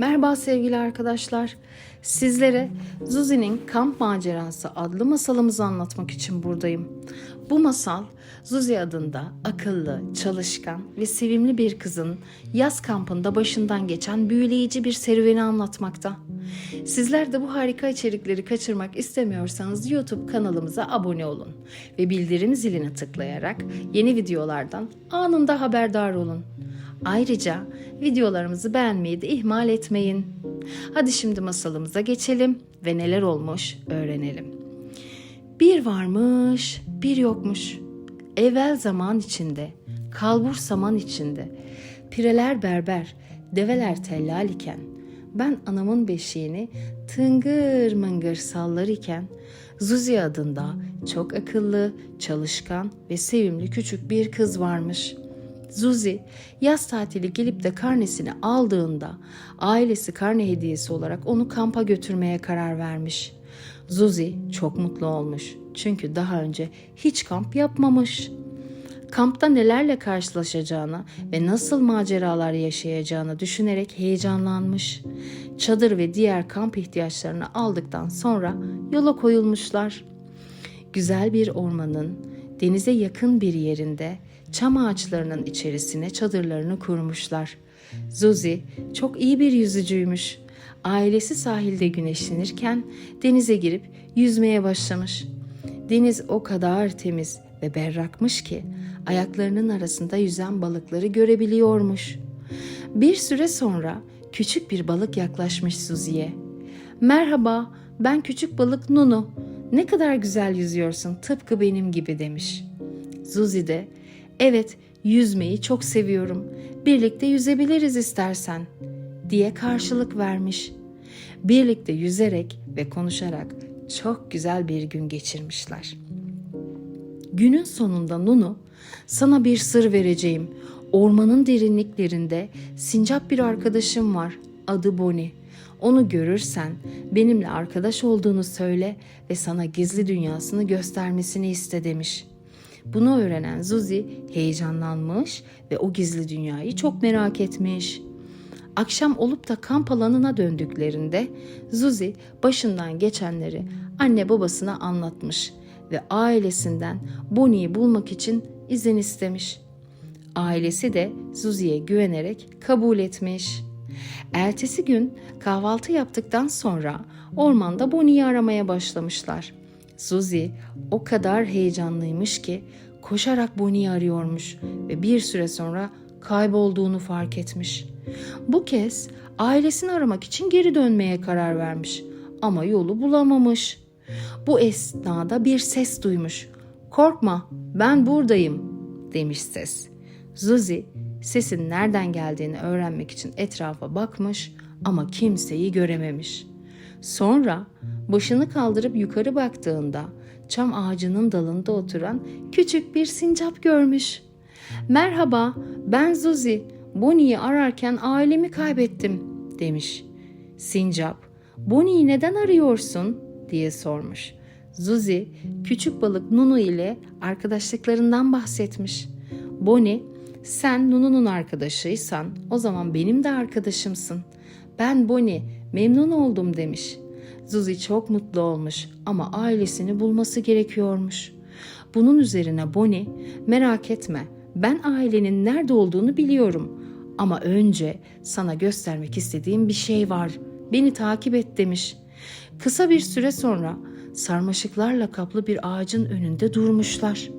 Merhaba sevgili arkadaşlar. Sizlere Zuzi'nin Kamp Macerası adlı masalımızı anlatmak için buradayım. Bu masal Zuzi adında akıllı, çalışkan ve sevimli bir kızın yaz kampında başından geçen büyüleyici bir serüveni anlatmakta. Sizler de bu harika içerikleri kaçırmak istemiyorsanız YouTube kanalımıza abone olun ve bildirim zilini tıklayarak yeni videolardan anında haberdar olun. Ayrıca videolarımızı beğenmeyi de ihmal etmeyin. Hadi şimdi masalımıza geçelim ve neler olmuş öğrenelim. Bir varmış, bir yokmuş. Evvel zaman içinde, kalbur saman içinde, pireler berber, develer tellal iken, ben anamın beşiğini tıngır mıngır sallar iken, Zuzi adında çok akıllı, çalışkan ve sevimli küçük bir kız varmış.'' Zuzi yaz tatili gelip de karnesini aldığında ailesi karne hediyesi olarak onu kampa götürmeye karar vermiş. Zuzi çok mutlu olmuş çünkü daha önce hiç kamp yapmamış. Kampta nelerle karşılaşacağını ve nasıl maceralar yaşayacağını düşünerek heyecanlanmış. Çadır ve diğer kamp ihtiyaçlarını aldıktan sonra yola koyulmuşlar. Güzel bir ormanın denize yakın bir yerinde çam ağaçlarının içerisine çadırlarını kurmuşlar. Zuzi çok iyi bir yüzücüymüş. Ailesi sahilde güneşlenirken denize girip yüzmeye başlamış. Deniz o kadar temiz ve berrakmış ki ayaklarının arasında yüzen balıkları görebiliyormuş. Bir süre sonra küçük bir balık yaklaşmış Suzi'ye. "Merhaba, ben küçük balık Nunu. Ne kadar güzel yüzüyorsun, tıpkı benim gibi." demiş. Zuzi de Evet, yüzmeyi çok seviyorum. Birlikte yüzebiliriz istersen." diye karşılık vermiş. Birlikte yüzerek ve konuşarak çok güzel bir gün geçirmişler. Günün sonunda Nunu, "Sana bir sır vereceğim. Ormanın derinliklerinde sincap bir arkadaşım var. Adı Boni. Onu görürsen benimle arkadaş olduğunu söyle ve sana gizli dünyasını göstermesini iste." demiş.'' Bunu öğrenen Zuzi heyecanlanmış ve o gizli dünyayı çok merak etmiş. Akşam olup da kamp alanına döndüklerinde Zuzi başından geçenleri anne babasına anlatmış ve ailesinden Bonnie'yi bulmak için izin istemiş. Ailesi de Zuzi'ye güvenerek kabul etmiş. Ertesi gün kahvaltı yaptıktan sonra ormanda Bonnie'yi aramaya başlamışlar. Suzy o kadar heyecanlıymış ki koşarak Bonnie'yi arıyormuş ve bir süre sonra kaybolduğunu fark etmiş. Bu kez ailesini aramak için geri dönmeye karar vermiş ama yolu bulamamış. Bu esnada bir ses duymuş. "Korkma, ben buradayım." demiş ses. Zuzi sesin nereden geldiğini öğrenmek için etrafa bakmış ama kimseyi görememiş. Sonra başını kaldırıp yukarı baktığında çam ağacının dalında oturan küçük bir sincap görmüş. Merhaba, ben Zuzi. Bonnie'yi ararken ailemi kaybettim, demiş. Sincap, Bonnie'yi neden arıyorsun? diye sormuş. Zuzi, küçük balık Nunu ile arkadaşlıklarından bahsetmiş. Bonnie, sen Nunu'nun arkadaşıysan o zaman benim de arkadaşımsın. Ben Bonnie, memnun oldum demiş. Zuzi çok mutlu olmuş ama ailesini bulması gerekiyormuş. Bunun üzerine Bonnie, merak etme ben ailenin nerede olduğunu biliyorum ama önce sana göstermek istediğim bir şey var. Beni takip et demiş. Kısa bir süre sonra sarmaşıklarla kaplı bir ağacın önünde durmuşlar.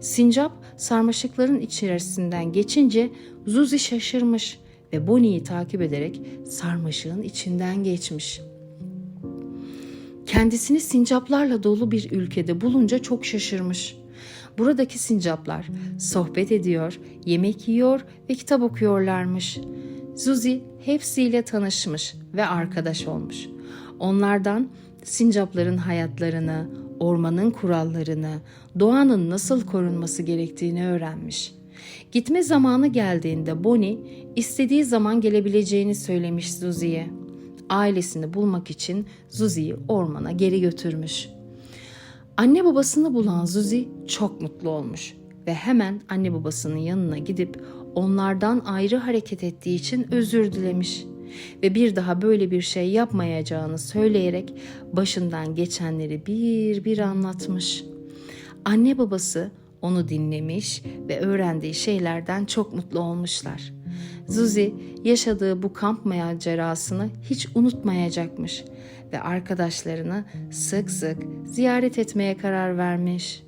Sincap sarmaşıkların içerisinden geçince Zuzi şaşırmış ve Bonnie'yi takip ederek sarmaşığın içinden geçmiş. Kendisini sincaplarla dolu bir ülkede bulunca çok şaşırmış. Buradaki sincaplar sohbet ediyor, yemek yiyor ve kitap okuyorlarmış. Zuzi hepsiyle tanışmış ve arkadaş olmuş. Onlardan sincapların hayatlarını, ormanın kurallarını, doğanın nasıl korunması gerektiğini öğrenmiş. Gitme zamanı geldiğinde Bonnie istediği zaman gelebileceğini söylemiş Zuzi'ye. Ailesini bulmak için Zuzi'yi ormana geri götürmüş. Anne babasını bulan Zuzi çok mutlu olmuş ve hemen anne babasının yanına gidip onlardan ayrı hareket ettiği için özür dilemiş. ve bir daha böyle bir şey yapmayacağını söyleyerek başından geçenleri bir bir anlatmış. Anne babası onu dinlemiş ve öğrendiği şeylerden çok mutlu olmuşlar. Zuzi yaşadığı bu kamp macerasını hiç unutmayacakmış ve arkadaşlarını sık sık ziyaret etmeye karar vermiş.